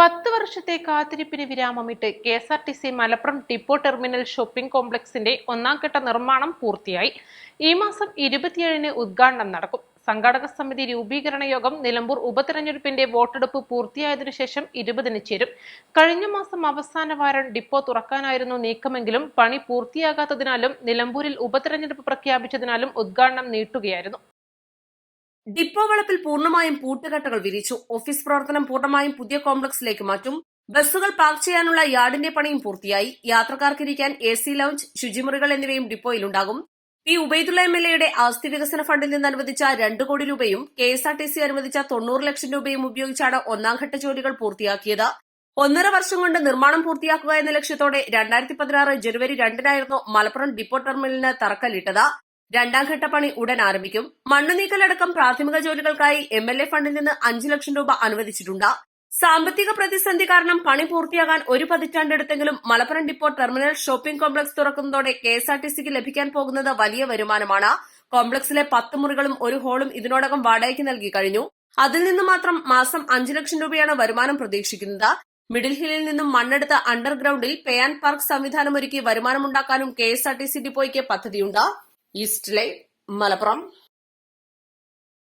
പത്ത് വർഷത്തെ കാത്തിരിപ്പിന് വിരാമമിട്ട് K S R T C Malappuram depot terminal shopping കോംപ്ലക്സിന്റെ ഒന്നാം ഘട്ട നിർമ്മാണം പൂർത്തിയായി. ഈ മാസം ഇരുപത്തിയേഴിന് ഉദ്ഘാടനം നടക്കും. സംഘാടക സമിതി രൂപീകരണ യോഗം നിലമ്പൂർ ഉപതെരഞ്ഞെടുപ്പിന്റെ വോട്ടെടുപ്പ് പൂർത്തിയായതിനു ശേഷം ഇരുപതിന് ചേരും. കഴിഞ്ഞ മാസം അവസാന വാരം ഡിപ്പോ തുറക്കാനായിരുന്നു നീക്കമെങ്കിലും പണി പൂർത്തിയാകാത്തതിനാലും നിലമ്പൂരിൽ ഉപതെരഞ്ഞെടുപ്പ് പ്രഖ്യാപിച്ചതിനാലും ഉദ്ഘാടനം നീട്ടുകയായിരുന്നു. ഡിപ്പോ വളപ്പിൽ പൂർണമായും പൂട്ടുകെട്ടുകൾ വിരിച്ചു. ഓഫീസ് പ്രവർത്തനം പൂർണമായും പുതിയ കോംപ്ലക്സിലേക്ക് മാറ്റും. ബസ്സുകൾ പാർക്ക് ചെയ്യാനുള്ള യാർഡിന്റെ പണിയും പൂർത്തിയായി. യാത്രക്കാർക്കിരിക്കാൻ എ സി ലൌഞ്ച് ശുചിമുറികൾ എന്നിവയും ഡിപ്പോയിലുണ്ടാകും. പി ഉബൈദുള്ള എം എൽ എയുടെ ആസ്തി വികസന ഫണ്ടിൽ നിന്ന് അനുവദിച്ച രണ്ട് കോടി രൂപയും K S R T C അനുവദിച്ച തൊണ്ണൂറ് ലക്ഷം രൂപയും ഉപയോഗിച്ചാണ് ഒന്നാം ഘട്ട ജോലികൾ പൂർത്തിയാക്കിയത്. ഒന്നര വർഷം കൊണ്ട് നിർമ്മാണം പൂർത്തിയാക്കുക എന്ന ലക്ഷ്യത്തോടെ രണ്ടായിരത്തി പതിനാറ് ജനുവരി രണ്ടിനായിരുന്നു മലപ്പുറം ഡിപ്പോ ടെർമിനലിന് തറക്കല്ലിട്ടത്. രണ്ടാം ഘട്ട പണി ഉടൻ ആരംഭിക്കും. മണ്ണ് നീക്കലടക്കം പ്രാഥമിക ജോലികൾക്കായി എം എൽ എ ഫണ്ടിൽ നിന്ന് അഞ്ചു ലക്ഷം രൂപ അനുവദിച്ചിട്ടുണ്ട്. സാമ്പത്തിക പ്രതിസന്ധി കാരണം പണി പൂർത്തിയാകാൻ ഒരു പതിറ്റാണ്ടെടുത്തെങ്കിലും Malappuram depot terminal shopping complex തുറക്കുന്നതോടെ K S R T സിക്ക് ലഭിക്കാൻ പോകുന്നത് വലിയ വരുമാനമാണ്. കോംപ്ലക്സിലെ പത്ത് മുറികളും ഒരു ഹാളും ഇതിനോടകം വാടകയ്ക്ക് നൽകി കഴിഞ്ഞു. അതിൽ നിന്ന് മാത്രം മാസം അഞ്ചു ലക്ഷം രൂപയാണ് വരുമാനം പ്രതീക്ഷിക്കുന്നത്. മിഡിൽ ഹില്ലിൽ നിന്നും മണ്ണെടുത്ത അണ്ടർഗ്രൌണ്ടിൽ പേ ആൻഡ് പാർക്ക് സംവിധാനമൊരുക്കി വരുമാനമുണ്ടാക്കാനും K S R T C ഡിപ്പോയ്ക്ക് പദ്ധതിയുണ്ട്. East live Malappuram